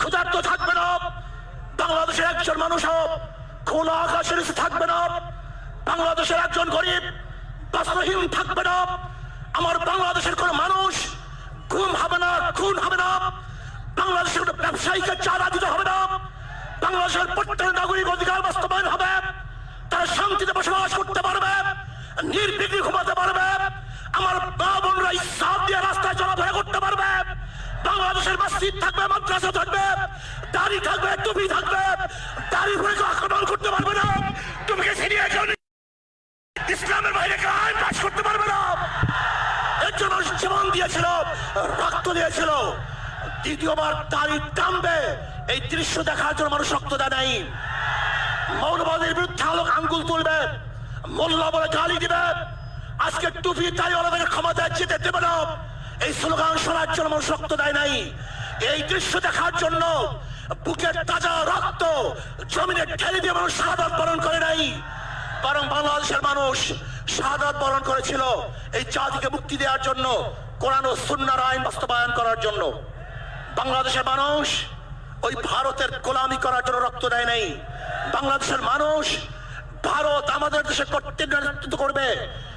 ক্ষুধার্ত থাকবে না। বাংলাদেশের একজন মানুষ খোলা আকাশের থাকবে না। বাংলাদেশের একজন গরিব বস্ত্রহীন থাকবে না। আমার বাংলাদেশের কোন মানুষ ঘুম হবে না, খুন হবে না। বাংলাদেশের কোন ব্যবসায়ীকে চাঁদা দিতে হবে না। বাংলাদেশের প্রত্যেক নাগরিক অধিকার বাস্তবায়ন হবে। তারা শান্তিতে বসবাস করতে পারবে, নির্বিঘ্নে ঘুমাতে পারবে। আমার মা বোনরা ইসলাম দিয়ে রাস্তায় চলাফেরা করতে পারবে। বাংলাদেশের মসজিদ থাকবে, মাদ্রাসা থাকবে, দাড়ি থাকবে, টুপি থাকবে, দাড়ি কেউ আক্রমণ করতে পারবে না। টুপিকে ছিনিয়ে কেউ ইসলামের বাইরে আইন পাস করতে পারবে না। এর জন্য জীবন দিয়েছিল, রক্ত দিয়েছিল। দ্বিতীয়বার দাড়ি টানবে। এই দৃশ্য দেখার জন্য মানুষ রক্ত দেয় নাই। মৌলবাদের বিরুদ্ধে আলোক আঙ্গুল তুলবে। মোল্লা বলে গালি দিবে। আজকে টুপি তাই ওনাদের ক্ষমতায় যেতে দেবে না। এই স্লোগান শোনার জন্য মানুষ রক্ত দেয় নাই। এই দৃশ্য দেখার জন্য বুকের তাজা রক্ত জমিনে ঠেলে দিয়ে মানুষ সাদাত বরণ করে নাই। বরং বাংলাদেশের মানুষ শাহাদাত বরণ করেছিল এই জাতিকে মুক্তি দেওয়ার জন্য, কোরআন ও সুন্নার আইন বাস্তবায়ন করার জন্য। বাংলাদেশের মানুষ ওই ভারতের গোলামি করার জন্য রক্ত দেয় নাই। বাংলাদেশের মানুষ, ভারত আমাদের দেশে কর্তৃত্ব করবে।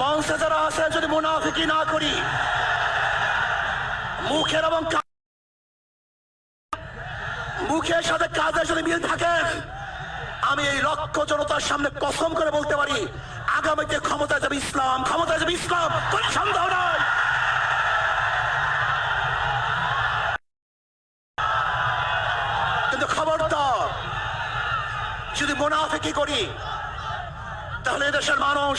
মঞ্চে যারা আছে যদি মুনাফিকি না করি, মুখের এবং মুখের সাথে কাজের যদি মিল থাকে, আমি এই লক্ষ জনতার সামনে কসম করে বলতে পারি, আগামীতে ক্ষমতা যাবে ইসলাম ক্ষমতা যাবে ইসলাম, কোনো সন্দেহ নয় কিন্তু খবরদার, যদি মুনাফিকি করি, তাহলে এদেশের মানুষ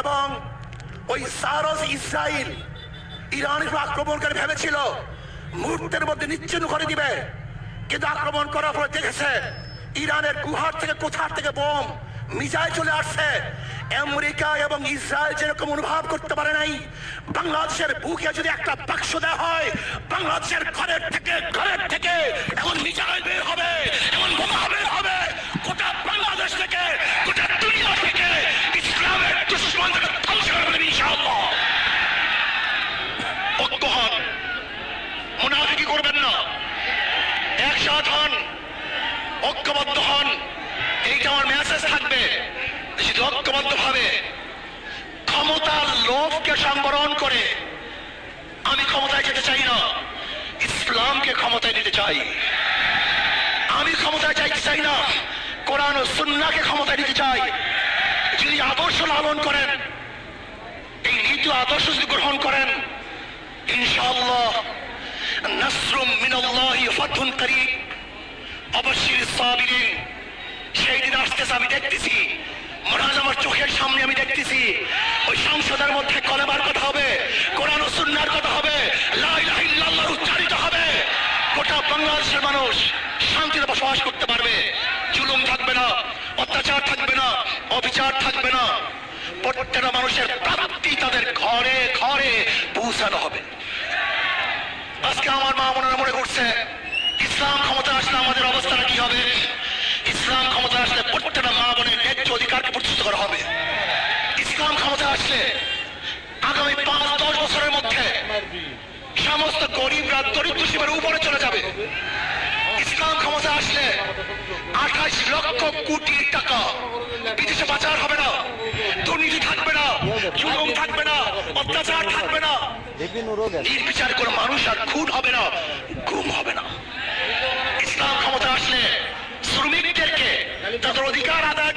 এবং ওই সারস ইসরায়েল ইরানের উপর আক্রমণ করে ভেবেছিল, মুহূর্তের মধ্যে নিচ্ছিন্ন করে দিবে। কিন্তু আক্রমণ করার পরে দেখেছে, ইরানের গুহার থেকে কোথার থেকে বোম মিজাইল চলে আসছে। আমেরিকা এবং ইসরায়েল যেরকম অনুভব করতে পারে নাই, বাংলাদেশের বুকে যদি একটা বাক্স দেওয়া হয়, বাংলাদেশের ঘরের থেকে ঘরের থেকে এমন মিজাইল বের হবে এমন বোমা বের হবে গোটা বাংলাদেশ থেকে গোটা দুনিয়া থেকে ইসলামের দুশ্মনদের ধ্বংস করে দেবে ইনশাআল্লাহ ঐক্য হন মুনাফিকি করবেন না একসাথ হন ঐক্যবদ্ধ হন। এইটা আমার মেসেজ থাকবে যদি ঐক্যবদ্ধ ভাবে ক্ষমতার লোভকে সংবরণ করে, আমি ক্ষমতায় যেতে চাই না, ইসলামকে ক্ষমতায় নিতে চাই। আমি ক্ষমতায় চাইতে চাই না, কোরআন ও সুন্নাকে ক্ষমতায় নিতে চাই। যদি আদর্শ লালন করেন, এই নীতি আদর্শ যদি গ্রহণ করেন, ইনশাআল্লাহ, নাসরুম মিনাল্লাহি ফাতহুন করিব অবশ্যই সাবিরিন, সেই দিন আসতেছে, আমি দেখতেছি। মহারাজ আমার চোখের সামনে আমি দেখতেছি। ওই সংসদের মধ্যে কলেবার কথা হবে, কোরআন ও সুন্নার কথা হবে, লা ইলাহা ইল্লাল্লাহ উচ্চারিত হবে। গোটা বাংলাদেশের মানুষ শান্তিতে বসবাস করতে পারবে। জুলুম থাকবে না, অত্যাচার থাকবে না, অবিচার থাকবে না। প্রত্যেকটা মানুষের প্রাপ্তি তাদের ঘরে ঘরে পৌঁছানো হবে। আজকে আমার মা মনে মনে করছে ইসলাম ক্ষমতা আসলে আমাদের অবস্থা কি হবে? ইসলাম ক্ষমতা আসলে প্রত্যেকটা মা বোনের ন্যায্য অধিকারকে প্রতিষ্ঠিত করা হবে। ইসলাম ক্ষমতা আসলে আগামী পাঁচ, দশ বছরের মধ্যে সমস্ত গরিবরা, দরিদ্র সীমার উপরে চলে যাবে। ইসলাম ক্ষমতা আসলে আঠাশ লক্ষ কোটি টাকা বিদেশে পাচার হবে না, দুর্নীতি থাকবে না, জুলুম থাকবে না, অত্যাচার থাকবে না। নির্বিচার করে মানুষ আর খুন হবে না।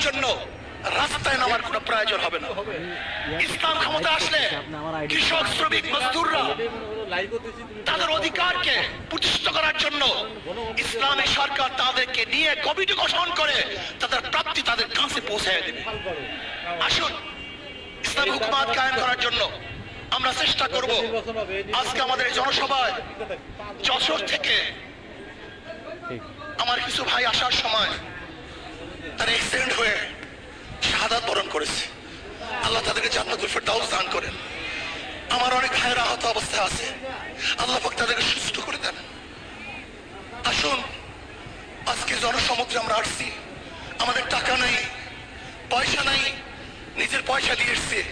জন্য রাস্তায় নামার কোনো প্রয়োজন হবে না। ইসলাম ক্ষমতা আসলে কৃষক শ্রমিক মজদুররা তাদের অধিকারকে প্রতিষ্ঠিত করার জন্য ইসলামী সরকার তাদেরকে নিয়ে কমিটি গঠন করে তাদের প্রাপ্তি তাদের কাছে পৌঁছায় দেবে। আসুন ইসলামী হুকুমাত কায়েম করার জন্য আমরা চেষ্টা করব। আজকে আমাদের জনসভায় যশোর থেকে আমার কিছু ভাই আসার সময় তারা এক্সিডেন্ট হয়ে শাহাদাত বরণ করেছে। আল্লাহ তাদেরকে জান্নাতুল ফেরদাউস দান করেন। আমার অনেক ভাইয়ের আহত অবস্থায় আছে। আল্লাহ পাক তাদেরকে সুস্থ করে দেন। আসুন, আজকে জনসমুদ্রে আমরা আসছি। আমাদের টাকা নাই, পয়সা নাই, নিজের পয়সা দিয়ে এসছি।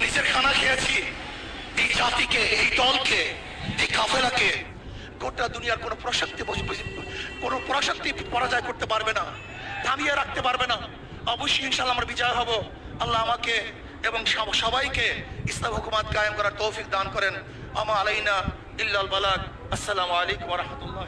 নিজের খানা খেয়েছি। এই জাতিকে, এই দলকে, এই কাফেলাকে গোটা দুনিয়ার কোনো বস- কোনো প্রশক্তি পরাজয় করতে পারবে না। থামিয়ে রাখতে পারবে না। অবশ্যই ইনশাল্লাহ আমার বিজয় হব। আল্লাহ আমাকে এবং সবাইকে ইসলাম হুকুমাত কায়েম করার তৌফিক দান করেন। আমা আলাইনা ইল্লাল বালাক। আসসালামু আলাইকুম রাহমাতুল্লাহ।